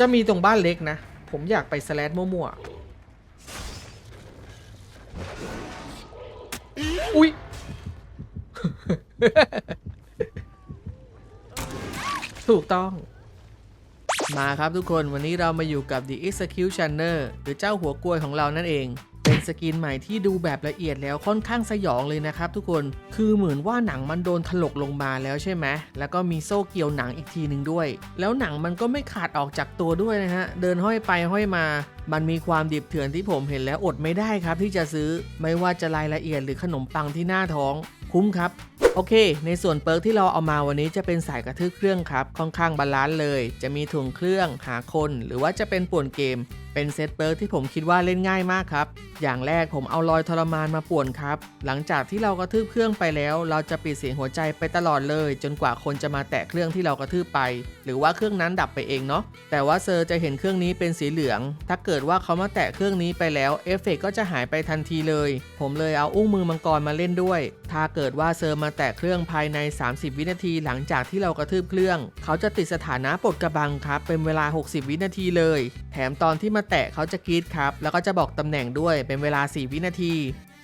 จะมีตรงบ้านเล็กนะ ผมอยากไปสแลดมั่วๆ อุ๊ยถูกต้อง มาครับทุกคนวันนี้เรามาอยู่กับ The Executioner หรือเจ้าหัวกลวยของเรานั่นเอง เป็นสกินใหม่ที่ดูแบบละเอียดแล้วค่อนข้างสยองเลยนะครับทุกคน คือเหมือนว่าหนังมันโดนถลกลงมาแล้วใช่ไหม แล้วก็มีโซ่เกี่ยวหนังอีกทีหนึ่งด้วย แล้วหนังมันก็ไม่ขาดออกจากตัวด้วยนะฮะ เดินห้อยไปห้อยมา มันมีความดิบเถื่อนที่ผมเห็นแล้วอดไม่ได้ครับที่จะซื้อ ไม่ว่าจะรายละเอียดหรือขนมปังที่หน้าท้อง คุ้มครับโอเค ในส่วนเปิร์กที่เราเอามาวันนี้จะเป็นสายกระทืบเครื่องครับ ค่อนข้างบาลานซ์เลย จะมีถ่วงเครื่อง หาคน หรือว่าจะเป็นป่วนเกม เป็นเซตเปิร์กที่ผมคิดว่าเล่นง่ายมากครับ อย่างแรกผมเอารอยทรมานมาป่วนครับ หลังจากที่เรากระทืบเครื่องไปแล้ว เราจะปิดเสียงหัวใจไปตลอดเลย จนกว่าคนจะมาแตะเครื่องที่เรากระทืบไป หรือว่าเครื่องนั้นดับไปเองเนาะ แต่ว่าเซอร์จะเห็นเครื่องนี้เป็นสีเหลือง ถ้าเกิดว่าเขามาแตะเครื่องนี้ไปแล้ว เอฟเฟกต์ก็จะหายไปทันทีเลย ผมเลยเอาอุ้งมือมังกรมาเล่นด้วย ถ้าเกิดว่าเซอร์มาแตะเครื่องภายใน 30 วินาที หลังจากที่เรากระทืบเครื่อง เขาจะติดสถานะปลดกระบังครับ เป็นเวลา 60 วินาทีเลย แถมตอนที่มาแตะเขาจะกรีดครับ แล้วก็จะบอกตำแหน่งด้วยเป็นเวลา 4 วินาที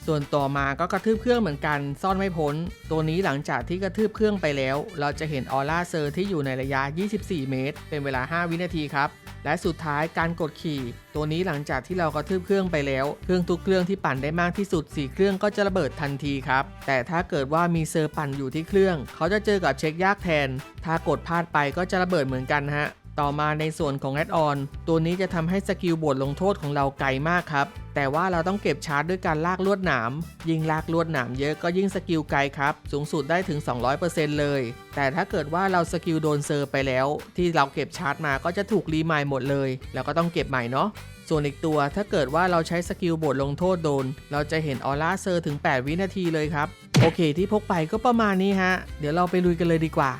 ส่วนต่อมาก็กระทืบเครื่องเหมือนกันซ่อนไม่พ้น ตัวนี้หลังจากที่กระทืบเครื่องไปแล้ว เราจะเห็นออร่าเซอร์ที่อยู่ในระยะ 24 เมตร เป็นเวลา 5 วินาทีครับและสุดท้ายการกดขี่ ตัวนี้หลังจากที่เรากระทืบเครื่องไปแล้ว เครื่องทุกเครื่องที่ปั่นได้มากที่สุด 4 เครื่องก็จะระเบิดทันทีครับ แต่ถ้าเกิดว่ามีเซอร์ปั่นอยู่ที่เครื่อง เขาจะเจอกับเช็คยากแทน ถ้ากดพลาดไปก็จะระเบิดเหมือนกันฮะ ต่อมาในส่วนของแอดออนตัวนี้จะทำให้สกิลบทลงโทษของเราไกลมากครับ แต่ว่าเราต้องเก็บชาร์จด้วยการลากลวดหนาม ยิ่งลากลวดหนามเยอะก็ยิ่งสกิลไกลครับ สูงสุดได้ถึง 200%เลย แต่ถ้าเกิดว่าเราสกิลโดนเซอร์ไปแล้ว ที่เราเก็บชาร์จมาก็จะถูกรีมายหมดเลย แล้วก็ต้องเก็บใหม่เนาะส่วนอีกตัวถ้าเกิดว่าเราใช้สกิลบทลงโทษโดน เราจะเห็นออร่าเซอร์ถึง 8 วินาทีเลยครับ โอเคที่พกไปก็ประมาณนี้ฮะ เดี๋ยวเราไปลุยกันเลยดีกว่า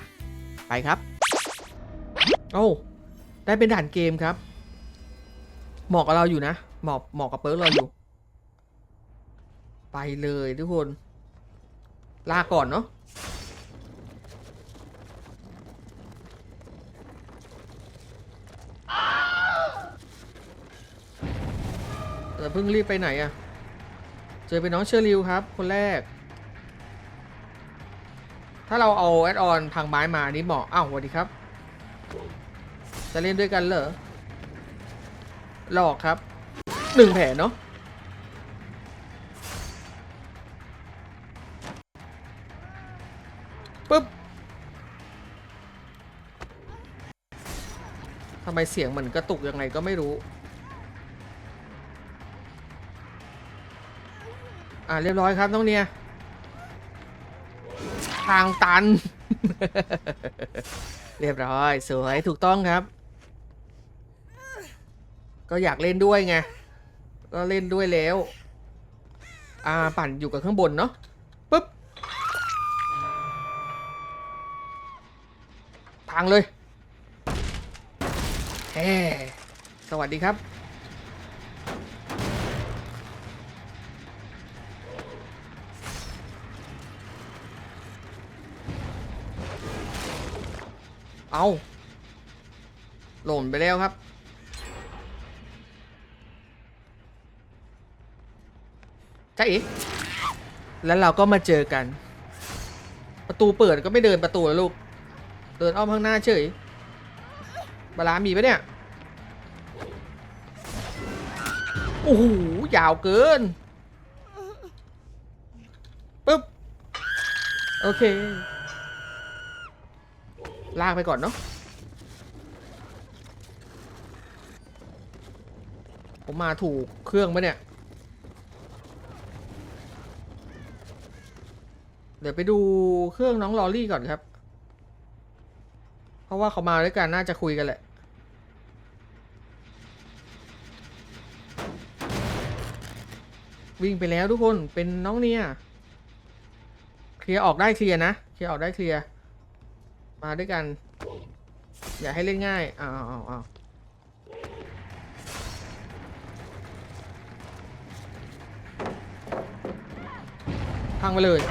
ไปครับ โอ้ ได้เป็นด่านเกมครับ เหมาะกับเราอยู่นะ เหมาะเหมาะกับเปิร์กเราอยู่ ไปเลยทุกคน ลาก่อนเนาะแต่เพิ่งรีบไปไหนอะเจอเป็นน้องเชอริวครับ คนแรก ถ้าเราเอาแอดออนพังไม้มานี่เหมาะอ้าวสวัสดีครับ จะเล่นด้วยกันเหรอ หลอกครับ หนึ่งแผลเนาะ ปึ๊บ ทำไมเสียงเหมือนกระตุกยังไงก็ไม่รู้ อ่าเรียบร้อยครับน้องเนียทางตัน เรียบร้อย สวย ถูกต้องครับ ก็อยากเล่นด้วยไง ก็เล่นด้วยแล้ว อ่าปั่นอยู่กับข้างบนเนาะปุ๊บ พังเลยแฮ่สวัสดีครับ เอาหล่นไปแล้วครับ ใช่อีแล้วเราก็มาเจอกัน ประตูเปิดก็ไม่เดินประตูแล้วลูก เดินอ้อมข้างหน้าเฉยบาลามีปะเนี่ย โอ้โห ยาวเกิน ปึ๊บ โอเค ลากไปก่อนเนาะ ผมมาถูกเครื่องปะเนี่ย ดี๋ยวไปดูเครื่องน้องลอรี่ก่อนครับ เพราะว่าเขามาด้วยกันน่าจะคุยกันแหละ วิ่งไปแล้วทุกคนเป็นน้องเนี่ยเคลียร์ออกได้เคลียร์นะเคลียร์ออกได้เคลียร์มาด้วยกัน อย่าให้เล่นง่ายอ้าวอ้าวอ้าวพังไปเลย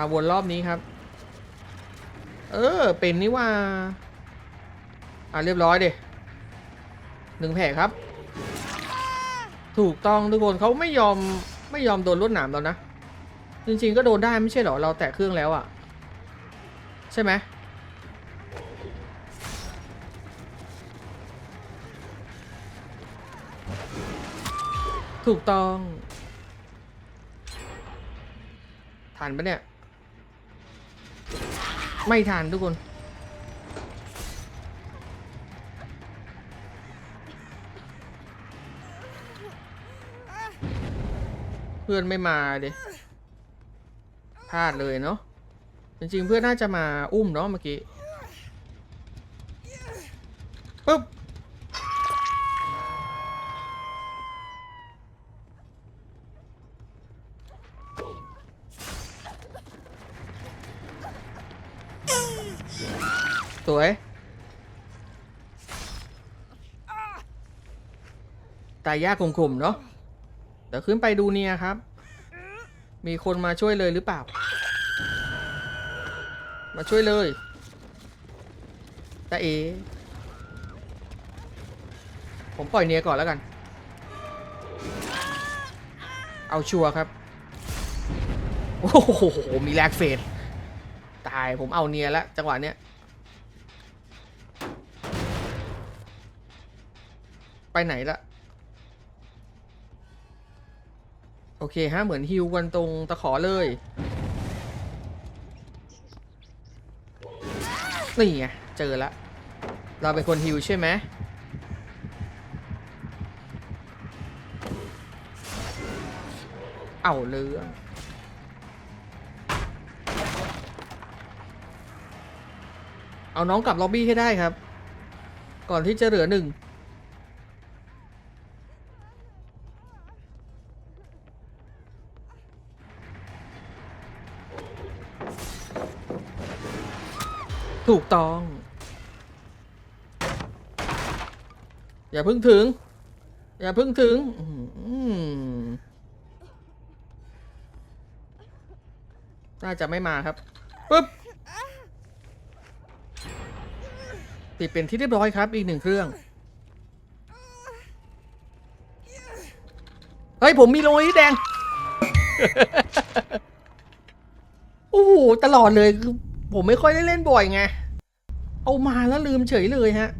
าวนรอบนี้ครับ เออ เป็นนี่ว่า อะเรียบร้อยเดหนึ่งแผลครับ ถูกต้องทุกคนเขาไม่ยอมไม่ยอมโดนลวดหนามเรานะ จริงๆก็โดนได้ไม่ใช่หรอ เราแตะเครื่องแล้วอะใช่ไหมถูกต้องทันปะเนี่ย ไม่ทันทุกคนเพื่อนไม่มาเดิพลาดเลยเนาะจริงๆเพื่อนน่าจะมาอุ้มเนาะเมื่อกี้ ตายยากขมๆเนาะเดี๋ยวขึ้นไปดูเนี่ยครับ มีคนมาช่วยเลยหรือเปล่า มาช่วยเลยตาเอ ผมปล่อยเนียก่อนแล้วกัน เอาชัวร์ครับ โอ้โห มีแลกเฟสตายผมเอาเนียแล้วจังหวะเนี้ย ไปไหนละ โอเคฮะเหมือนฮิวกันตรงตะขอเลย นี่ไงเจอละเราเป็นคนฮิวใช่ไหมเอาเรื่องเอาน้องกลับล็อบบี้ให้ได้ครับ ก่อนที่จะเหลือหนึ่ง ถูกต้อง อย่าพึ่งถึง อย่าพึ่งถึงน่าจะไม่มาครับปึ๊บติดเป็นที่เรียบร้อยครับอีกหนึ่งเครื่อง เฮ้ย ผมมีโรยที่แดง โอ้โห ตลอดเลยคือ ผมไม่ค่อยได้เล่นบ่อยไง เอามาแล้วลืมเฉยเลยฮะ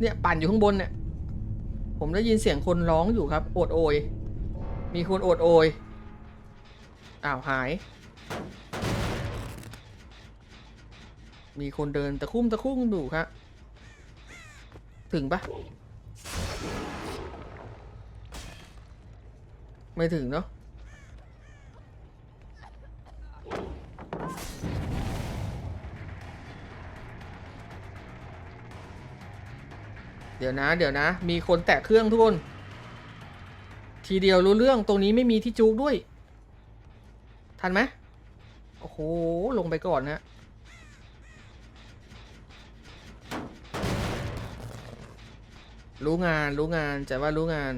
เนี่ยปั่นอยู่ข้างบนเนี่ย ผมได้ยินเสียงคนร้องอยู่ครับ โอดโอย มีคนโอดโอย อ้าวหาย มีคนเดินตะคุ่มตะคุ่มดูครับ ถึงปะไม่ถึงเนาะ ดี๋ยวนะ เดี๋ยวนะ มีคนแตะเครื่องทุกคน ทีเดียวรู้เรื่องตรงนี้ไม่มีที่จูกด้วย ทันไหมโอ้โห ลงไปก่อนนะ รู้งานรู้งานจะว่ารู้งาน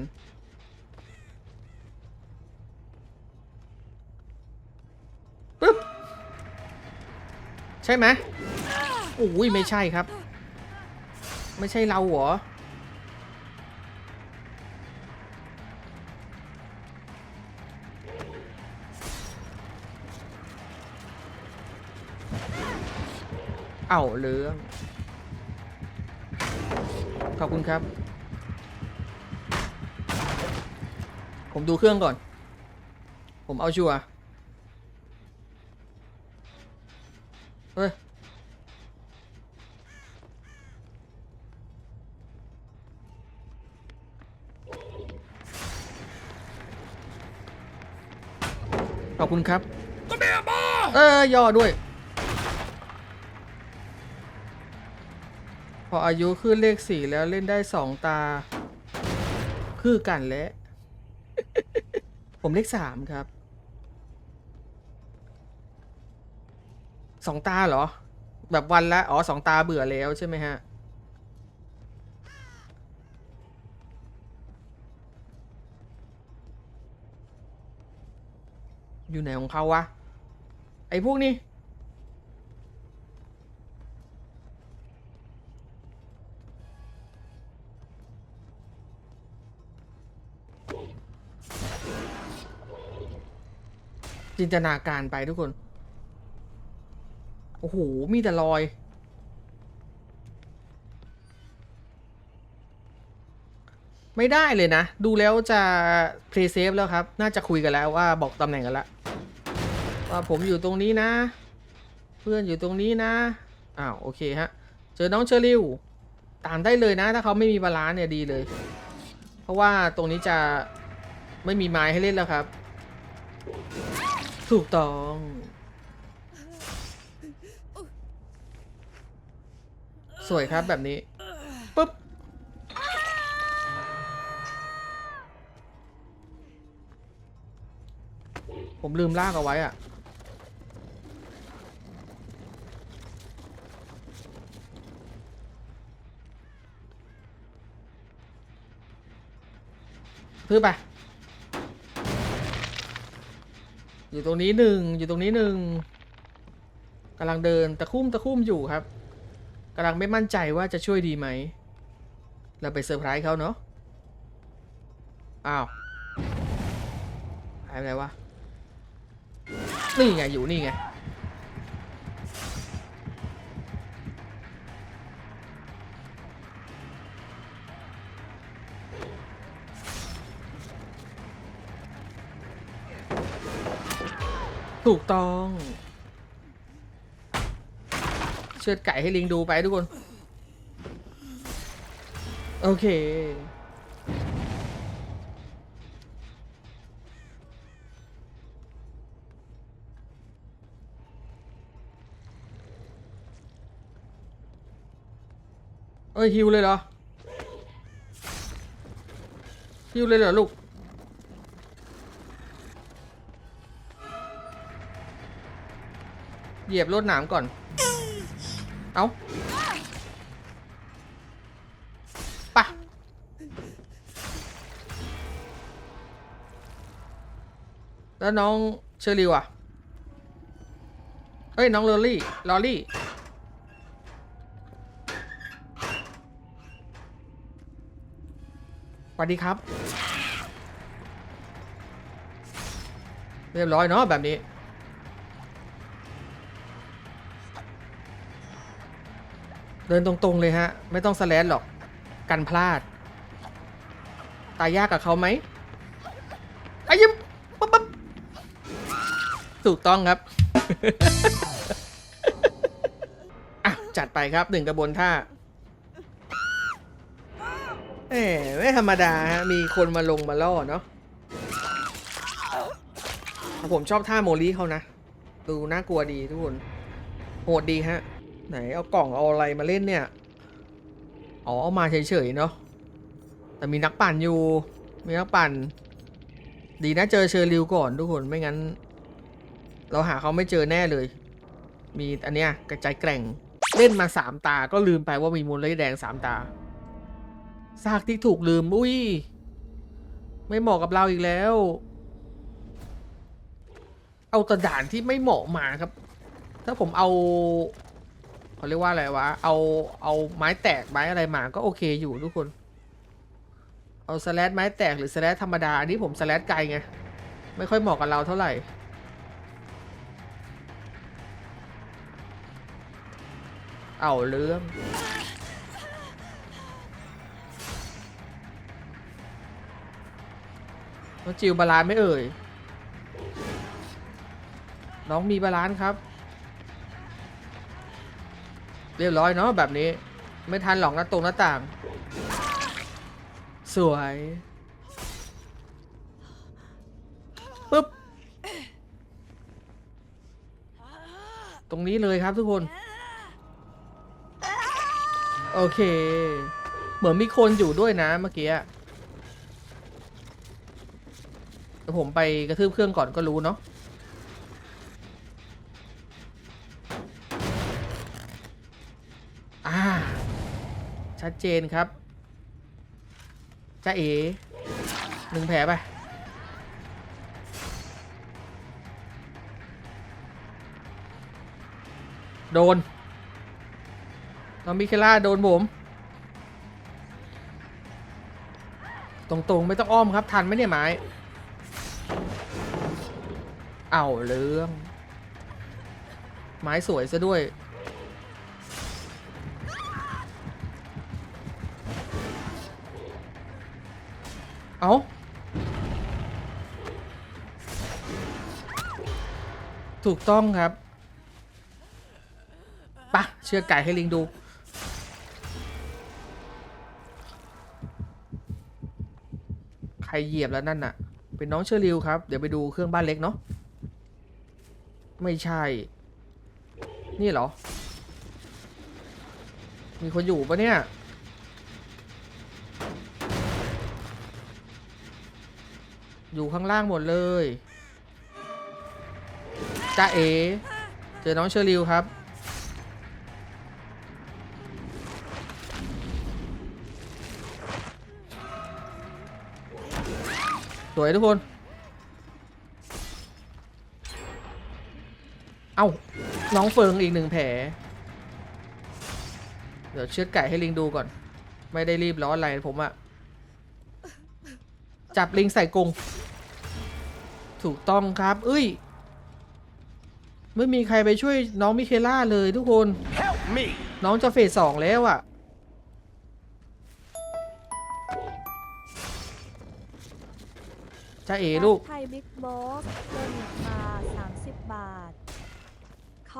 ปึ๊บ ใช่ไหมอุ้ยไม่ใช่ครับ ไม่ใช่เราเหรอ เอาเรื่องขอบคุณครับ ผมดูเครื่องก่อน ผมเอาชัวร์เฮ้ยขอบคุณครับ ก็แม่มาเออย่อด้วย ออายุขึ้นเลขสี่แล้วเล่นได้สองตา คือกันและ ผมเลขสามครับสองตาเหรอ แบบวันละอ๋อสองตาเบื่อแล้วใช่ไหมฮะอยู่ไหนของเขาวะ ไอ้พวกนี้ จินตนาการไปทุกคน โอ้โห มีแต่รอย ไม่ได้เลยนะ ดูแล้วจะ play safe แล้วครับ น่าจะคุยกันแล้วว่าบอกตำแหน่งกันแล้ว ว่าผมอยู่ตรงนี้นะ เพื่อนอยู่ตรงนี้นะ อ้าว โอเคฮะ เจอน้องเชอริว ตามได้เลยนะ ถ้าเขาไม่มีบาลานซ์เนี่ยดีเลย เพราะว่าตรงนี้จะไม่มีไม้ให้เล่นแล้วครับ ถูกต้อง สวยครับแบบนี้ปุ๊บผมลืมลากเอาไว้อะพื้นไป อยู่ตรงนี้หนึ่งอยู่ตรงนี้หนึ่งกำลังเดินตะคุ่มตะคุ่มอยู่ครับกำลังไม่มั่นใจว่าจะช่วยดีไหม เราไปเซอร์ไพรส์เขาเนาะ อ้าวหายไปไหนวะ นี่ไงอยู่นี่ไง ถูกต้อง เชือดไก่ให้ลิงดูไปทุกคน โอเค เอ้ยฮิวเลยเหรอฮิวเลยเหรอลูก เหยียบรถหนามก่อน เอาปะแล้วน้องเชอริวอะเอ้ย น้องลอรี่ ลอรี่ สวัสดีครับ เรียบร้อยเนาะแบบนี้ เดินตรงๆเลยฮะ ไม่ต้องสแลนหรอก กันพลาด ตายยากกับเขาไหมไอ้ยิมปั๊บปั๊บถูกต้องครับอะจัดไปครับหนึ่งกระบวนท่าเอ้ไม่ธรรมดาฮะ มีคนมาลงมาล่อเนาะผมชอบท่าโมลี่เขานะ ดูน่ากลัวดีทุกคน โหดดีฮะ ไหนเอากล่องเอาอะไรมาเล่นเนี่ย อ๋อเอามาเฉยๆเนาะ แต่มีนักปั่นอยู่ มีนักปั่น ดีนะเจอเชอร์ริวก่อนทุกคนไม่งั้น เราหาเขาไม่เจอแน่เลย มีอันเนี้ยกระจายแกร่ง เล่นมาสามตา ก็ลืมไปว่ามีมูลเลแดงสามตา ซากที่ถูกลืม อุ้ย ไม่เหมาะกับเราอีกแล้ว เอาตะด่านที่ไม่เหมาะมาครับ ถ้าผมเอา เขาเรียกว่าอะไรวะ เอาเอาไม้แตกไม้อะไรมาก็โอเคอยู่ทุกคน เอาสแลดไม้แตกหรือสแลดธรรมดา อันนี้ผมสแลดไกลไง ไม่ค่อยเหมาะกับเราเท่าไหร่ เอาเรื่องน้องจิวบาลานไม่เอ่ย น้องมีบาลานครับ เรียบร้อยเนาะแบบนี้ ไม่ทันหรอกหน้าตรงหน้าต่าง สวยปึ๊บ ตรงนี้เลยครับทุกคน โอเค เหมือนมีคนอยู่ด้วยนะเมื่อกี้ผมไปกระทืบเครื่องก่อนก็รู้เนาะ ชัดเจนครับจ้าเอ๋หนึ่งแผลไปโดนน้องมิเคล่าโดนผม ตรงๆ ไม่ต้องอ้อมครับ ทันไหมเนี่ยไม้เอาเรื่อง ไม้สวยซะด้วย เอาถูกต้องครับปะเชื่อไก่ให้ลิงดู ใครเหยียบแล้วนั่นน่ะ เป็นน้องเชอริวครับ เดี๋ยวไปดูเครื่องบ้านเล็กเนาะ ไม่ใช่ นี่เหรอ มีคนอยู่ปะเนี่ย อยู่ข้างล่างหมดเลยจ้าเอ เจอน้องเชอริวครับ สวยทุกคน เอ้า น้องเฟิงอีกหนึ่งแผล เดี๋ยวเชือดไก่ให้ลิงดูก่อน ไม่ได้รีบร้อนอะไรผมอะจับลิงใส่กรง ถูกต้องครับ เอ้ย ไม่มีใครไปช่วยน้องมิเคล่าเลยทุกคน Help me! น้องจะเฟสสองแล้วอะจ้าเอลูก ไทยบิ๊กบอสโดนมา30 บาทข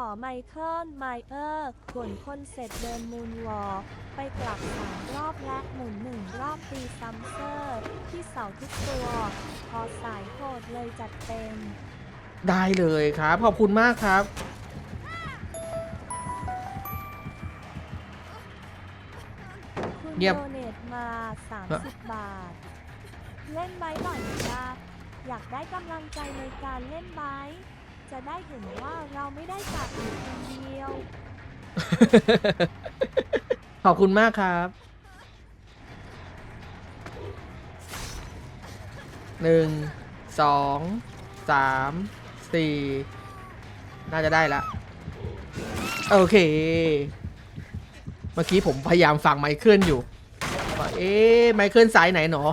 อไมเคิลไมเออร์กวนคนเสร็จเดินมูนวอลไปกลับสามรอบและหมุนหนึ่งรอบตีซัมเซอร์ ที่เสาทุกตัว พอสายโหดเลยจัดเต็ม ได้เลยครับ ขอบคุณมากครับ คุณเงียบ โดเนตมา 30 บาท เล่นไบค์หน่อยนะครับอยากได้กำลังใจในการเล่นไบค์ จะได้เห็นว่าเราไม่ได้กลับอยู่คนเดียว ขอบคุณมากครับ หนึ่ง สอง สาม สี่ น่าจะได้ละ โอเค เมื่อกี้ผมพยายามฟังไมเคิลอยู่ว่าเอ๊ะไมเคิลสายไหนหนอ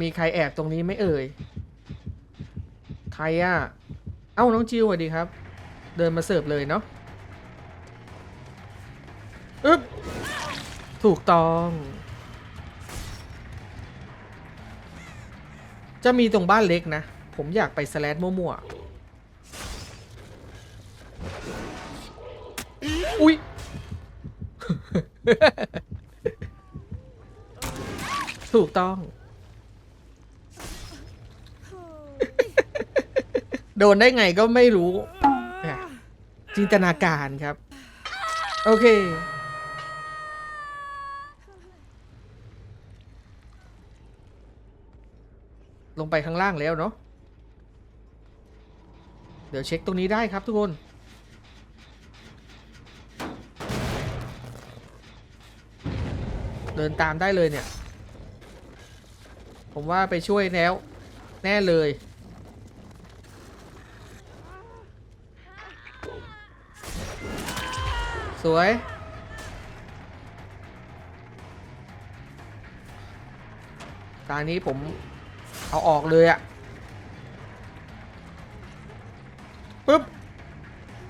มีใครแอบตรงนี้ไม่เอ่ย ใครอะเอ้าน้องจิวสวัสดีครับ เดินมาเสิร์ฟเลยเนาะอึ๊บ ถูกต้อง จะมีตรงบ้านเล็กนะ ผมอยากไปสแลดมั่วๆ อุ๊ยถูกต้อง โดนได้ไงก็ไม่รู้จินตนาการครับ โอเค ลงไปข้างล่างแล้วเนาะเดี๋ยวเช็คตรงนี้ได้ครับทุกคนเดินตามได้เลยเนี่ย ผมว่าไปช่วยแล้ว แน่เลย สวย ตานี้ผมเอาออกเลยอะปึ๊บ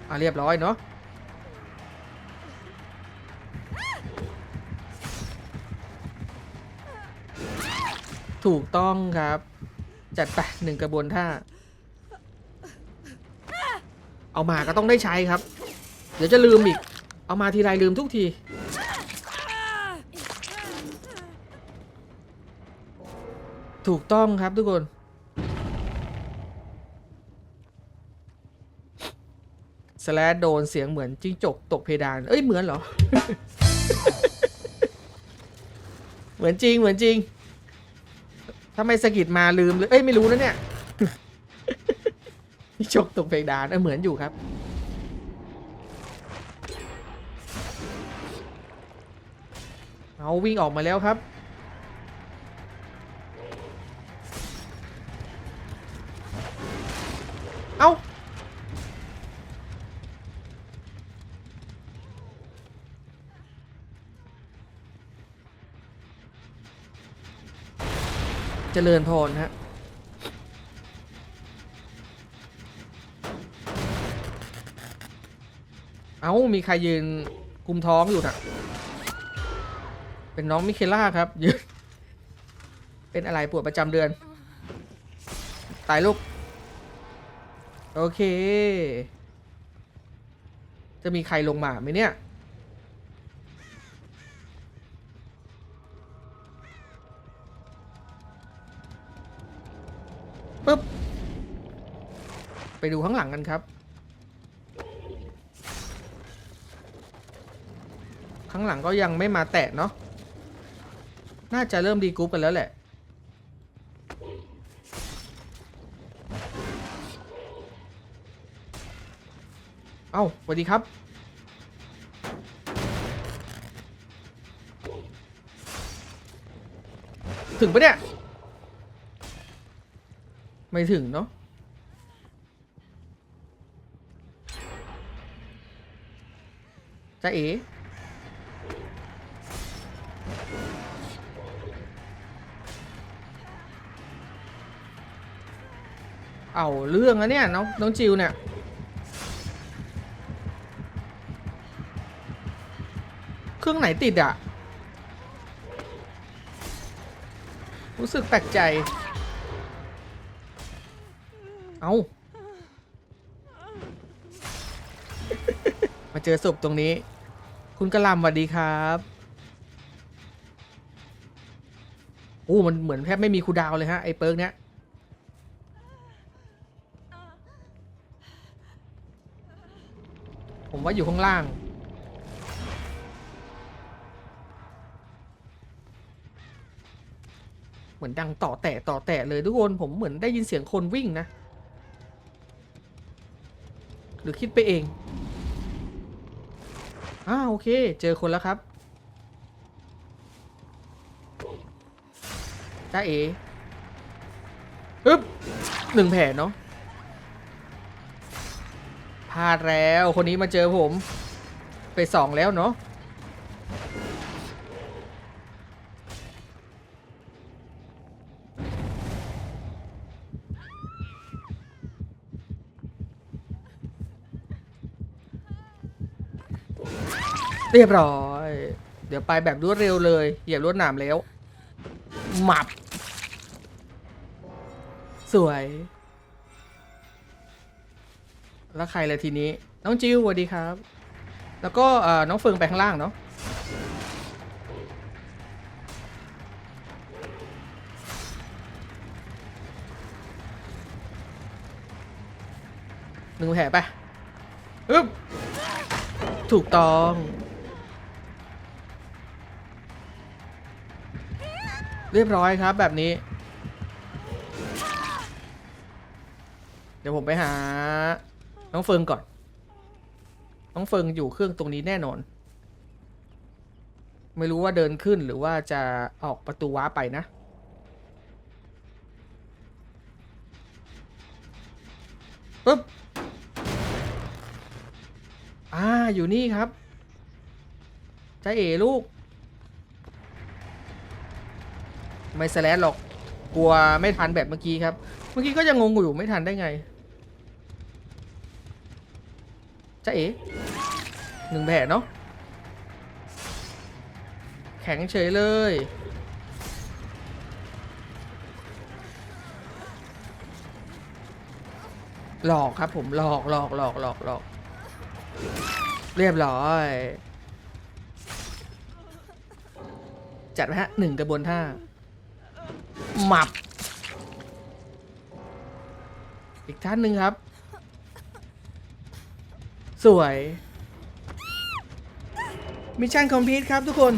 อะเรียบร้อยเนาะถูกต้องครับ จัดไปหนึ่งกระบวนท่า เอามาก็ต้องได้ใช้ครับ เดี๋ยวจะลืมอีก เอามาทีไรลืมทุกที ถูกต้องครับทุกคน สแลดโดนเสียงเหมือนจิ้งจกตกเพดาน เอ้ยเหมือนเหรอ เหมือนจริงเหมือนจริงถ้าไม่สะกิดมาลืมเลย เอ้ยไม่รู้นะเนี่ยจิ้งจกตกเพดานเออเหมือนอยู่ครับาวิ่งออกมาแล้วครับ เอา้าจริญพรฮะ เอา้า มีใครยืนกุมท้องอยู่นะ เป็นน้องมิเคล่าครับยืนเป็นอะไรปวดประจำเดือน ตายลูก โอเค จะมีใครลงมาไหมเนี่ย ปึ๊บ ไปดูข้างหลังกันครับ ข้างหลังก็ยังไม่มาแตะเนาะ น่าจะเริ่มดีกรุ๊ปกันแล้วแหละ เอ้าสวัสดีครับ ถึงปะเนี่ย ไม่ถึงเนาะจะเอ๋ เอาเรื่องอะเนี่ยน้องน้องจิวเนี่ยเครื่องไหนติดอะรู้สึกแปลกใจ เอามาเจอศพตรงนี้ คุณกระหลำสวัสดีครับโอ้มันเหมือนแทบไม่มีคูลดาวน์เลยฮะ ไอ้เปิร์กเนี้ย ผมว่าอยู่ข้างล่าง เหมือนดังต่อแตะต่อแตะเลยทุกคนผมเหมือนได้ยินเสียงคนวิ่งนะ หรือคิดไปเองอ่าโอเค เจอคนแล้วครับจ้าเอ๋อึ๊บหนึ่งแผลเนาะ พลาดแล้วคนนี้มาเจอผม ไปสองแล้วเนาะเรียบร้อย เดี๋ยวไปแบบรวดเร็วเลย เหยียบรวดหนามแล้ว หมับ สวย แล้วใครเลยทีนี้ น้องจิวสวัสดีครับ แล้วก็น้องเฟิงไปข้างล่างเนาะหนึ่งแผลไปอึ๊บถูกต้องเรียบร้อยครับแบบนี้ เดี๋ยวผมไปหา น้องเฟิงก่อน น้องเฟิงอยู่เครื่องตรงนี้แน่นอน ไม่รู้ว่าเดินขึ้นหรือว่าจะออกประตูว้าไปนะ ปึ๊บ อ่า อยู่นี่ครับจ้าเอ๋ลูก ไม่สแลดหรอก กลัวไม่ทันแบบเมื่อกี้ครับ เมื่อกี้ก็ยังงงอยู่ไม่ทันได้ไง จ้าเอ๋หนึ่งแผลเนาะแข็งเฉยเลย หลอกครับผมหลอกหลอกหลอกหลอกหลอกเรียบร้อย จัดไปฮะหนึ่งกระบวนท่าหมับ อีกท่านหนึ่งครับ สวยมิชชั่นคอมพลีทครับทุกคน